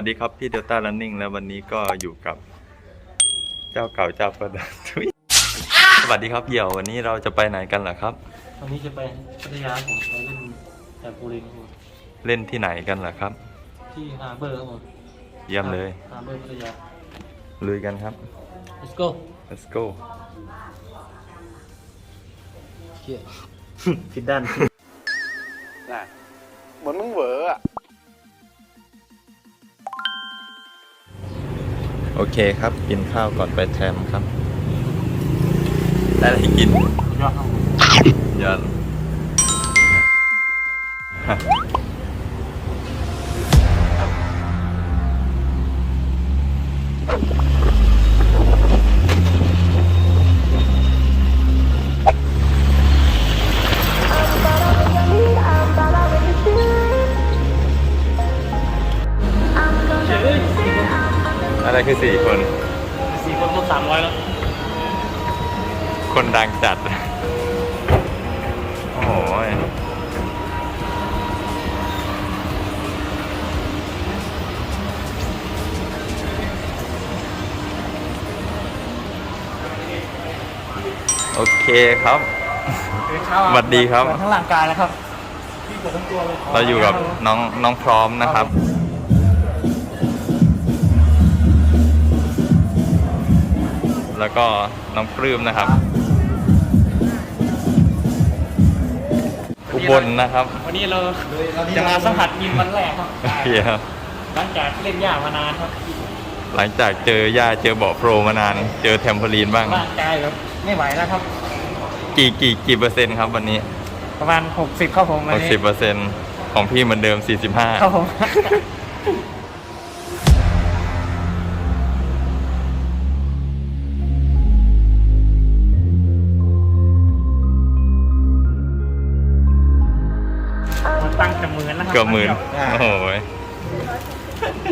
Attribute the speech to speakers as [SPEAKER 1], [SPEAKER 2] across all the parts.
[SPEAKER 1] วัสดีครับพี่เดลต้า r ันนิ่งแล้ววันนี้ก็อยู่กับ เจ้าเก่าเจ้าประดับทุยสวัสดีครับเหี่ยววันนี้เราจะไปไหนกันเหรอครับ
[SPEAKER 2] วันนี้จะไปพัทยาผมไปเล่นแต่ปูรินครับผม
[SPEAKER 1] เล่นที่ไหนกันเหรอครับ
[SPEAKER 2] ที่ฮาร์เบอร์ครับผม
[SPEAKER 1] เยี่ยมเลย
[SPEAKER 2] ฮาร์เบอร์พัทยา
[SPEAKER 1] ลุยกันครับ
[SPEAKER 2] let's go
[SPEAKER 1] let's go
[SPEAKER 2] เชี่ยผิดด้าน
[SPEAKER 3] น่ะเหมือนมึงเหวออะ
[SPEAKER 1] โอเคครับ กินข้าวก่อนไปแทมครับ ได้อะไรกิน
[SPEAKER 2] ยอดครับผม
[SPEAKER 1] ยัน
[SPEAKER 2] เไร
[SPEAKER 1] คือสี่คน
[SPEAKER 2] สี่คนครบสามร้อยแล้ว
[SPEAKER 1] คนดังจัด โอ้โหยโอเคครับสวัสดีครับ
[SPEAKER 2] เปิทั้งร่างกายแล้วครับพี่เปิดทั้งตัวเลย
[SPEAKER 1] เราอยู่กับน้องน้องพร้อมนะครับ แล้วก็น้องปลื้มนะครับ อุบลนะครับ
[SPEAKER 2] วันนี้เราจะมาสัมผัสยิมวันแรกครับ
[SPEAKER 1] เฮียครับ
[SPEAKER 2] หลังจากเล่นยากมานานครับ
[SPEAKER 1] หลังจากเจอย่าเจอเบาะโปรมานาน เจอแทมโพลีนบ้าง
[SPEAKER 2] ร่างกายแบบไม่ไหวแล้วครับ
[SPEAKER 1] กี่กี่กี่เปอร์เซ็นต์ครับวันนี้
[SPEAKER 2] ประมาณ 60 ครับผมวันนี้
[SPEAKER 1] 60เปอร์เซ็นต์ของพี่เหมือนเดิม45
[SPEAKER 2] ครับผม
[SPEAKER 1] เกือบหมื่น
[SPEAKER 2] อ่า
[SPEAKER 1] โอ้โหย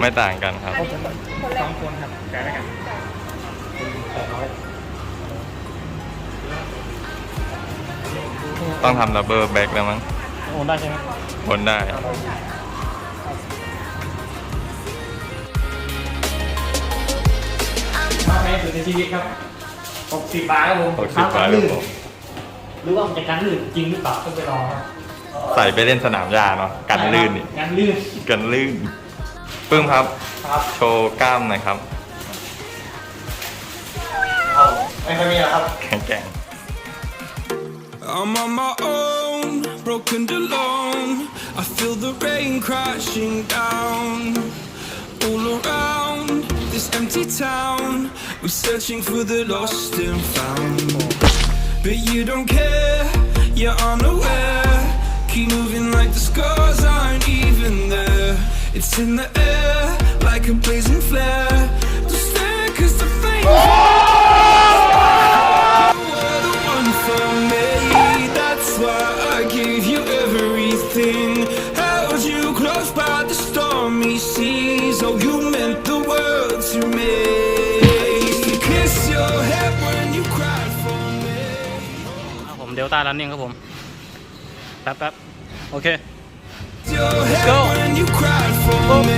[SPEAKER 1] ไม่ต่างกันครับ
[SPEAKER 2] สองคนครับจ่ายแล้วกันแปดร้อย
[SPEAKER 1] ต้องทำดับเบิลแบ็กแล้วมั้ง
[SPEAKER 2] โอนได้ใช่ไหม
[SPEAKER 1] บนได้
[SPEAKER 2] มาแพงสุดในชีวิตครับ60บาทครับผม
[SPEAKER 1] 60บาทครับผม
[SPEAKER 2] หรือว่ามันจะกันลื่นจริงหรือเปล่าต้องไปรอครับ
[SPEAKER 1] ใส่ไปเล่นสนามหญ้าเนาะกันลื่นนี่
[SPEAKER 2] กันลื่น
[SPEAKER 1] กันลื่นปึ้มครับ
[SPEAKER 2] ครับ
[SPEAKER 1] โชว์กล้ามหน่อยครับ
[SPEAKER 2] ไม่ค่อยมีหรอกครับ
[SPEAKER 1] แข็งแกร่ง
[SPEAKER 4] I'm on my own, broken alone. I feel the rain crashing down all around this empty town. We're searching for the lost and found, but you don't care. You're unaware. Keep moving like the scars aren't even there. It's in the air like a blazing flare. Don't stare 'cause the flames. You're the one for me. That's why I gave you everything. Held you close by the stormy seas. Oh, you meant the world to me. Used to kiss your head when you cried for me.
[SPEAKER 2] ครับผมเดลต้ารันนิ่งครับผม
[SPEAKER 4] Bap, bap. Okay.
[SPEAKER 2] Let's go.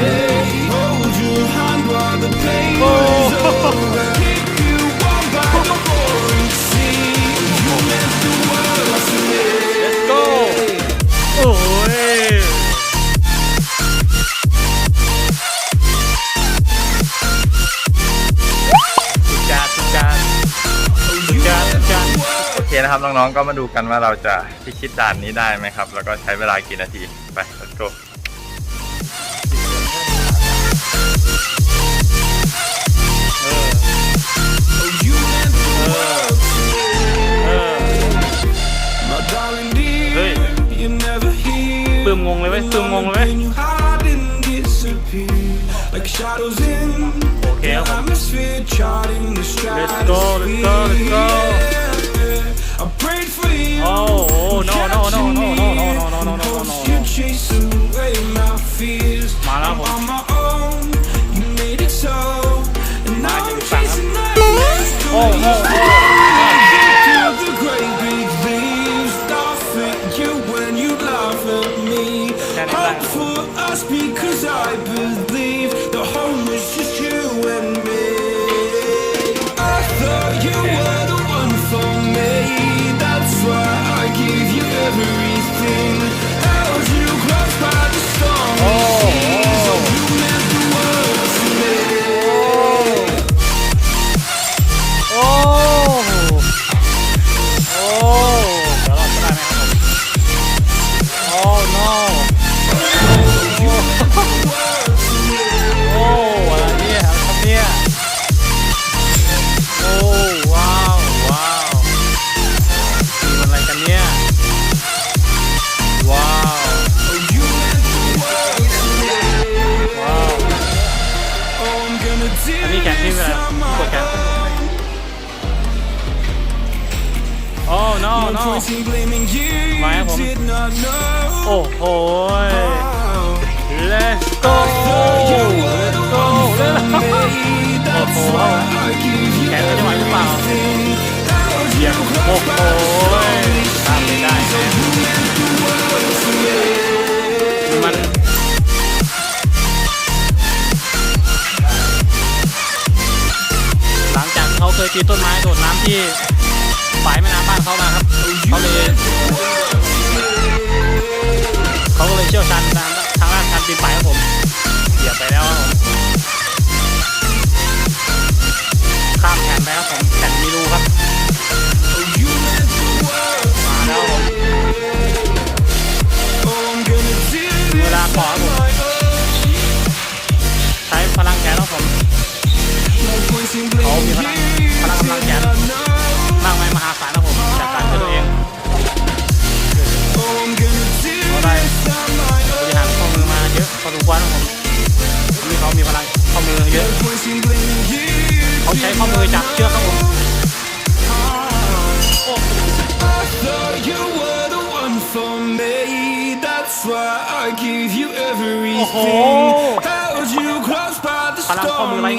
[SPEAKER 1] ครับน้องๆก็มาดูกันว่าเราจะพิชิตด่านนี้ได้ไหมครับ แล้วก็ใช้เวลากี่นาทีไป let's go
[SPEAKER 2] ปืมงงเลยไหมปืมงงเลยเว้ยโอเคครับ let's go let's go let's go
[SPEAKER 4] stratosphere. I prayed for you.
[SPEAKER 2] โอ้โห no no no no no no no no no no no no
[SPEAKER 4] You chase away my fears.
[SPEAKER 2] มาแล้วผม
[SPEAKER 4] I'm on my
[SPEAKER 2] อัน
[SPEAKER 4] นี้
[SPEAKER 2] แก
[SPEAKER 4] ที่เวลา
[SPEAKER 2] กดแกโอ้ no
[SPEAKER 4] no มาค
[SPEAKER 2] รั
[SPEAKER 4] บผม
[SPEAKER 2] โอ้โห let's go let's go โอ้
[SPEAKER 4] โห
[SPEAKER 2] แขนจะไหวหรือเปล่าเยี่ย
[SPEAKER 4] ม
[SPEAKER 2] โอ้โหตามไปได้แน่มัน ปีนต้นไม้โดดน้ำที่ฝายแม่น้ำบ้านเขามาครับเขาเลยเขาก็เลยเชี่ยวชาญทางทางด้านการปีนป่ายครับผมเหยียบไปแล้วครับผมข้ามแผ่นไปครับผมแผ่นมีรูครับมาแล้วครับผม เยอะ
[SPEAKER 4] No point in blaming you,
[SPEAKER 2] เขาใช้ข้อมือจับเชือกครับผม
[SPEAKER 4] I thought you were the one for me. That's why I give you everything. How'd you cross by the
[SPEAKER 2] Parang
[SPEAKER 4] stormy